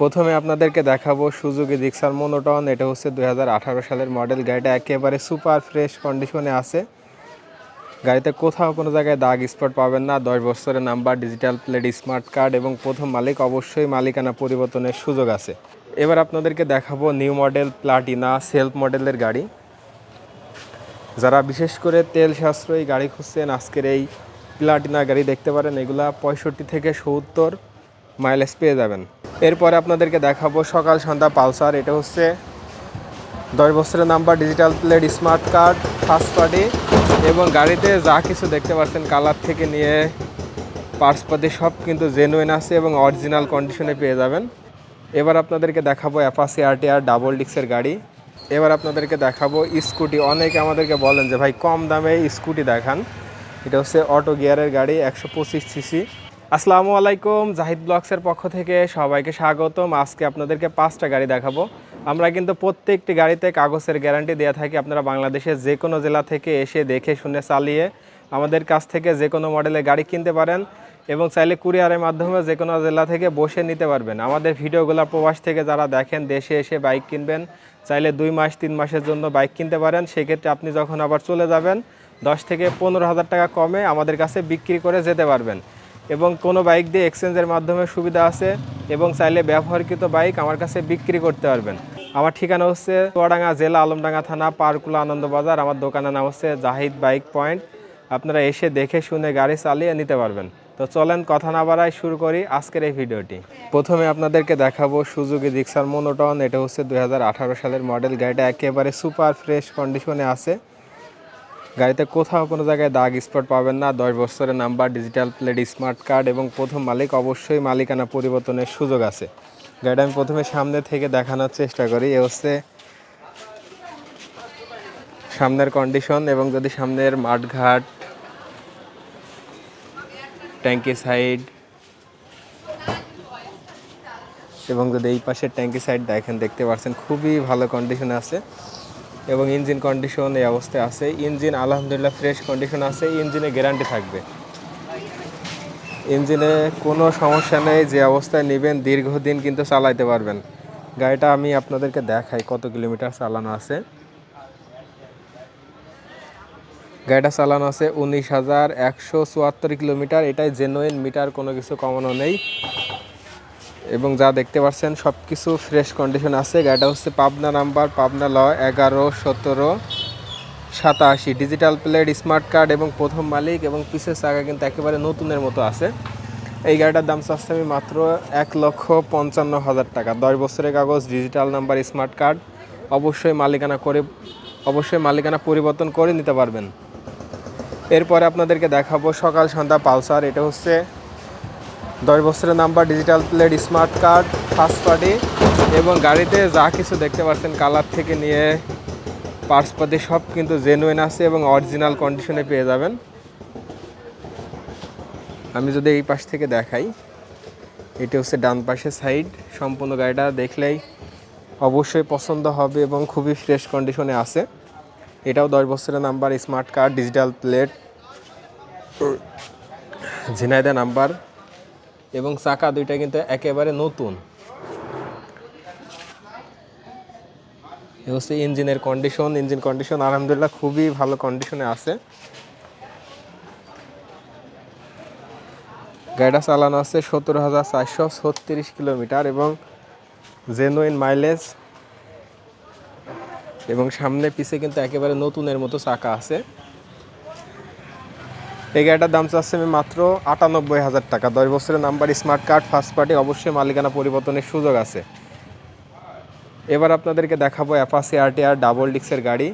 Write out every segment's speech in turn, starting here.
প্রথমে আপনাদেরকে দেখাবো সুজুকি জিক্সার মোনোটন। এটা হচ্ছে দু হাজার আঠারো সালের মডেল। গাড়িটা একেবারে সুপার ফ্রেশ কন্ডিশনে আছে। গাড়িতে কোথাও কোনো জায়গায় দাগ স্পট পাবেন না। দশ বছরের number, digital plate, smart card এবং প্রথম মালিক। অবশ্যই মালিকানা পরিবর্তনের সুযোগ আছে। এবার আপনাদেরকে দেখাবো নিউ মডেল প্লাটিনা সেলফ মডেলের গাড়ি। যারা বিশেষ করে তেল সাশ্রয়ী গাড়ি খুঁজছেন, আজকের এই প্লাটিনা গাড়ি দেখতে পারেন। এগুলা পঁয়ষট্টি থেকে সত্তর মাইলেজ পেয়ে যাবেন। এরপরে আপনাদেরকে দেখাবো সকাল সন্ধ্যা পালসার। এটা হচ্ছে দশ বছরের number digital plate smart card first party এবং গাড়িতে যা কিছু দেখতে পাচ্ছেন কালার থেকে নিয়ে পার্টসপাতি সব কিন্তু জেনুইন আছে এবং অরিজিনাল কন্ডিশনে পেয়ে যাবেন। এবার আপনাদেরকে দেখাবো অ্যাপাসি আরটিআর ডাবল ডিক্সের গাড়ি। এবার আপনাদেরকে দেখাবো স্কুটি অনেকে আমাদেরকে বলেন যে, ভাই, কম দামে স্কুটি দেখান। এটা হচ্ছে অটো গিয়ারের গাড়ি, একশো পঁচিশ সিসি আসসালামু আলাইকুম, জাহিদ ব্লগসের পক্ষ থেকে সবাইকে স্বাগতম। আজকে আপনাদেরকে পাঁচটা গাড়ি দেখাবো। আমরা কিন্তু প্রত্যেকটি গাড়িতে কাগজের গ্যারান্টি দেওয়া থাকি। আপনারা বাংলাদেশের যে কোনো জেলা থেকে এসে দেখে শুনে চালিয়ে আমাদের কাছ থেকে যে কোনো মডেলের গাড়ি কিনতে পারেন এবং চাইলে কুরিয়ারের মাধ্যমে যে কোনো জেলা থেকে বসে নিতে পারবেন। আমাদের ভিডিওগুলো প্রবাস থেকে যারা দেখেন, দেশে এসে বাইক কিনবেন, চাইলে দুই মাস, তিন মাসের জন্য বাইক কিনতে পারেন। সেক্ষেত্রে আপনি যখন আবার চলে যাবেন, দশ থেকে পনেরো হাজার টাকা কমে আমাদের কাছে বিক্রি করে যেতে পারবেন। এবং কোনো বাইক দিয়ে এক্সচেঞ্জের মাধ্যমে সুবিধা আছে এবং চাইলে ব্যবহারকৃত বাইক আমার কাছে বিক্রি করতে পারবেন। আমার ঠিকানা হচ্ছে চুয়াডাঙ্গা জেলা আলমডাঙ্গা থানা, পারকুলা আনন্দবাজার আমার দোকানের নাম হচ্ছে জাহিদ বাইক পয়েন্ট। আপনারা এসে দেখে শুনে গাড়ি চালিয়ে নিতে পারবেন। তো চলেন কথা না বাড়াই শুরু করি আজকের এই ভিডিওটি। প্রথমে আপনাদেরকে দেখাবো সুজুকি জিক্সার মোনোটন। এটা হচ্ছে দু হাজার আঠারো সালের মডেল। গাড়িটা একেবারে সুপার ফ্রেশ কন্ডিশনে আছে। গাড়িতে কোথাও কোনো জায়গায় দাগ স্পট পাবেন না। দশ বছরের number digital plate smart card এবং প্রথম মালিক অবশ্যই মালিকানা পরিবর্তনের সুযোগ আছে। গাড়িটা আমি প্রথমে সামনে থেকে দেখানোর চেষ্টা করি। এ হচ্ছে সামনের কন্ডিশন এবং যদি সামনের মাঠঘাট, ট্যাঙ্কি সাইড এবং যদি এই পাশের ট্যাঙ্কি সাইড দেখেন, দেখতে পাচ্ছেন খুবই ভালো কন্ডিশনে আছে। এবং ইঞ্জিন কন্ডিশন এই অবস্থায় আছে। ইঞ্জিন আলহামদুলিল্লাহ ফ্রেশ কন্ডিশন আছে, ইঞ্জিনে গ্যারান্টি থাকবে। ইঞ্জিনে কোনো সমস্যা নেই, যে অবস্থায় নেবেন দীর্ঘদিন কিন্তু চালাইতে পারবেন। গাড়িটা আমি আপনাদেরকে দেখাই কত কিলোমিটার চালানো আছে। গাড়িটা চালানো আছে উনিশ হাজার একশো চুয়াত্তর কিলোমিটার। এটাই জেনুইন মিটার কোনো কিছু কমানো নেই। এবং যা দেখতে পাচ্ছেন সব কিছু ফ্রেশ কন্ডিশন আছে। গাড়িটা হচ্ছে পাবনা নাম্বার, পাবনা ল এগারো, সতেরো, সাতাশি। ডিজিটাল প্লেট স্মার্ট কার্ড এবং প্রথম মালিক এবং পিসের চাকা কিন্তু একেবারে নতুনের মতো আছে। এই গাড়িটার দাম চাচ্ছে আমি মাত্র এক লক্ষ পঞ্চান্ন হাজার টাকা। দশ বছরের কাগজ ডিজিটাল নাম্বার স্মার্ট কার্ড অবশ্যই মালিকানা করে, অবশ্যই মালিকানা পরিবর্তন করে নিতে পারবেন। এরপরে আপনাদেরকে দেখাবো সকাল সন্ধ্যা পালসার। এটা হচ্ছে দশ বছরের number digital plate smart card first party এবং গাড়িতে যা কিছু দেখতে পাচ্ছেন কালার থেকে নিয়ে পার্টসপাতি সব কিন্তু জেনুইন আছে এবং অরিজিনাল কন্ডিশনে পেয়ে যাবেন। আমি যদি এই পাশ থেকে দেখাই, এটি হচ্ছে ডান পাশে সাইড সম্পূর্ণ গাড়িটা দেখলেই অবশ্যই পছন্দ হবে এবং খুবই ফ্রেশ কন্ডিশনে আছে। এটাও দশ বছরের number smart card digital plate Jhenaidah number. এবং চাকা দুইটা কিন্তু একেবারে নতুন। হচ্ছে ইঞ্জিনের কন্ডিশন ইঞ্জিন কন্ডিশন আলহামদুলিল্লাহ খুবই ভালো কন্ডিশনে আছে। গাড়িটা চালানো আছে সতেরো হাজার চারশো ছত্রিশ কিলোমিটার এবং জেনুইন মাইলেজ এবং সামনে, পিছে কিন্তু একেবারে নতুনের মতো চাকা আছে। এই গাড়িটার দাম চাচ্ছে আমি মাত্র আটানব্বই হাজার টাকা। দশ বছরের number smart card first party অবশ্যই মালিকানা পরিবর্তনের সুযোগ আছে। এবার আপনাদেরকে দেখাবো অ্যাপাসি আরটিআর ডাবল ডিক্সের গাড়ি।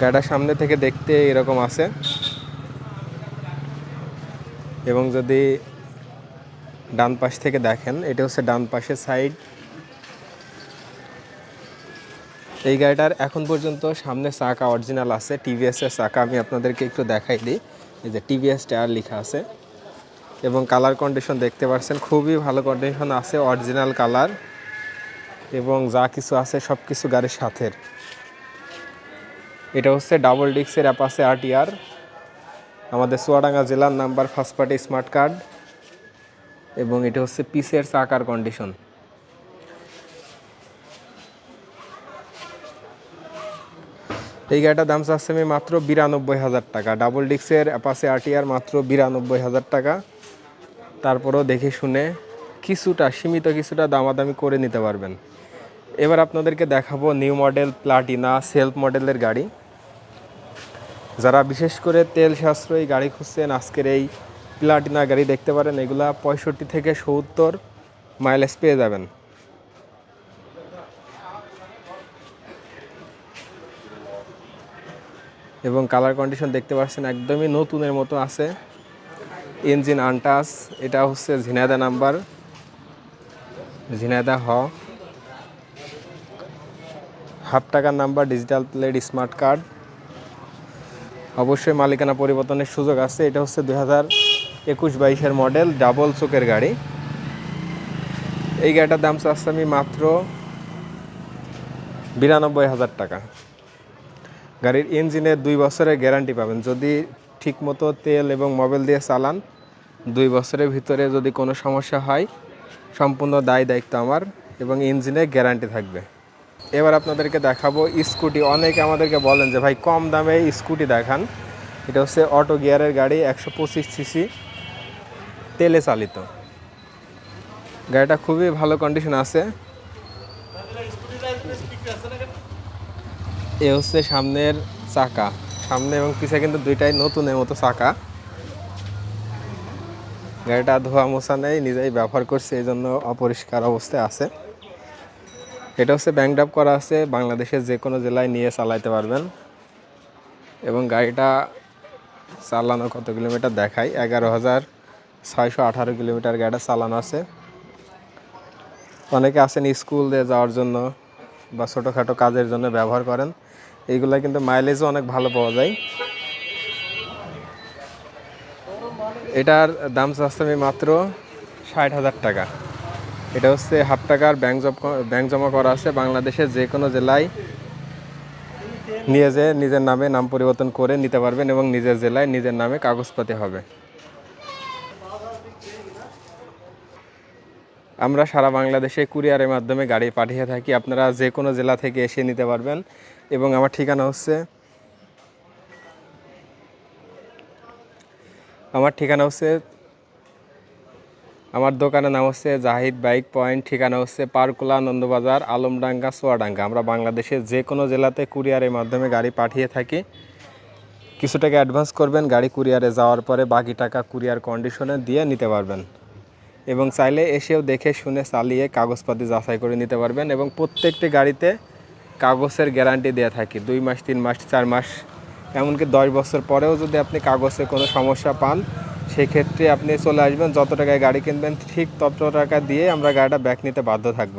গাড়িটার সামনে থেকে দেখতে এরকম আছে। এবং যদি ডান পাশ থেকে দেখেন, এটা হচ্ছে ডান পাশের সাইড এই গাড়িটার এখন পর্যন্ত সামনে চাকা অরিজিনাল আছে টিভিএস এর চাকা। আমি আপনাদেরকে একটু দেখাই দিই। এই যে টিভিএস টায়ার লেখা আছে। এবং কালার কন্ডিশন দেখতে পাচ্ছেন, খুবই ভালো কন্ডিশন আছে অরিজিনাল কালার এবং যা কিছু আছে সব কিছু গাড়ির সাথের। এটা হচ্ছে ডাবল ডিক্সের অ্যাপাসে আরটিআর আমাদের চুয়াডাঙ্গা জেলার number first party smart card এবং এটা হচ্ছে পিসের চাকার কন্ডিশন এই গাড়িটার দাম চাচ্ছে আমি মাত্র বিরানব্বই হাজার টাকা। ডাবল ডিক্সের অ্যাপাসে আরটিআর মাত্র বিরানব্বই হাজার টাকা। তারপরেও দেখে শুনে কিছুটা, সীমিত কিছুটা দামাদামি করে নিতে পারবেন। এবার আপনাদেরকে দেখাবো নিউ মডেল প্লাটিনা সেলফ মডেলের গাড়ি। যারা বিশেষ করে তেল সাশ্রয়ী গাড়ি খুঁজছেন, আজকের এই প্লাটিনা গাড়ি দেখতে পারেন, এগুলা পঁয়ষট্টি থেকে সত্তর মাইলেজ পেয়ে যাবেন। এবং কালার কন্ডিশন দেখতে পাচ্ছেন একদমই নতুনের মতো আছে। ইঞ্জিন আনটাস এটা হচ্ছে ঝিনাইদা নাম্বার। ঝিনাইদা হ। হাফ টাকার number digital plate smart card অবশ্যই মালিকানা পরিবর্তনের সুযোগ আছে। এটা হচ্ছে দুই হাজার একুশ বাইশের মডেল ডাবল চোকের গাড়ি। এই গাড়িটার দাম চাচ্ছে আমি মাত্র বিরানব্বই হাজার টাকা। গাড়ির ইঞ্জিনে দুই বছরের গ্যারান্টি পাবেন। যদি ঠিকমতো তেল এবং মোবাইল দিয়ে চালান, দুই বছরের ভিতরে যদি কোনো সমস্যা হয়, সম্পূর্ণ দায় দায়িত্ব আমার এবং ইঞ্জিনে গ্যারান্টি থাকবে। এবার আপনাদেরকে দেখাবো স্কুটি। অনেকে আমাদেরকে বলেন যে, ভাই, কম দামে স্কুটি দেখান। এটা হচ্ছে অটো গিয়ারের গাড়ি, একশো পঁচিশ সিসি, তেলে চালিত। গাড়িটা খুবই ভালো কন্ডিশন আছে। এ হচ্ছে সামনের চাকা। সামনে এবং পিছে কিন্তু দুইটাই নতুনের মতো চাকা। গাড়িটা ধোয়া মোছা নেই, নিজেই ব্যবহার করছে এই জন্য অপরিষ্কার অবস্থায় আছে। এটা হচ্ছে ব্যাংক করা আছে, বাংলাদেশের যে কোনো জেলায় নিয়ে চালাইতে পারবেন। এবং গাড়িটা চালানো কত কিলোমিটার দেখায় এগারো হাজার ছয়শো আঠারো কিলোমিটার গাড়িটা চালানো আছে। অনেকে আছেন স্কুল দিয়ে যাওয়ার জন্য। বা ছোটোখাটো কাজের জন্য ব্যবহার করেন। এইগুলা কিন্তু মাইলেজও অনেক ভালো পাওয়া যায়। এটার দাম চাচ্ছে আমি মাত্র ষাট হাজার টাকা। এটা হচ্ছে হাফ টাকার ব্যাংক জব ব্যাংক জমা করা আছে। বাংলাদেশের যে কোনো জেলায় নিয়ে যেয়ে নিজের নামে নাম পরিবর্তন করে নিতে পারবেন এবং নিজের জেলায় নিজের নামে কাগজপাতি হবে। আমরা সারা বাংলাদেশে কুরিয়ারের মাধ্যমে গাড়ি পাঠিয়ে থাকি। আপনারা যে কোনো জেলা থেকে এসে নিতে পারবেন। এবং আমার ঠিকানা হচ্ছে আমার ঠিকানা হচ্ছে আমার দোকানের নাম হচ্ছে জাহিদ বাইক পয়েন্ট। ঠিকানা হচ্ছে পারকুলা, নন্দবাজার, আলমডাঙ্গা, সোয়াডাঙ্গা। আমরা বাংলাদেশের যে কোনো জেলাতে কুরিয়ারের মাধ্যমে গাড়ি পাঠিয়ে থাকি। কিছু টাকা অ্যাডভান্স করবেন, গাড়ি কুরিয়ারে যাওয়ার পরে বাকি টাকা কুরিয়ার কন্ডিশনে দিয়ে নিতে পারবেন। এবং চাইলে এসেও দেখে শুনে চালিয়ে কাগজপাতি যাচাই করে নিতে পারবেন এবং প্রত্যেকটি গাড়িতে কাগজের গ্যারান্টি দেওয়া থাকে, দুই মাস, তিন মাস, চার মাস। এমনকি দশ বছর পরেও যদি আপনি কাগজে কোনো সমস্যা পান, সেক্ষেত্রে আপনি চলে আসবেন, যত টাকায় গাড়ি কিনবেন, ঠিক তত টাকা দিয়ে আমরা গাড়িটা ব্যাক নিতে বাধ্য থাকব।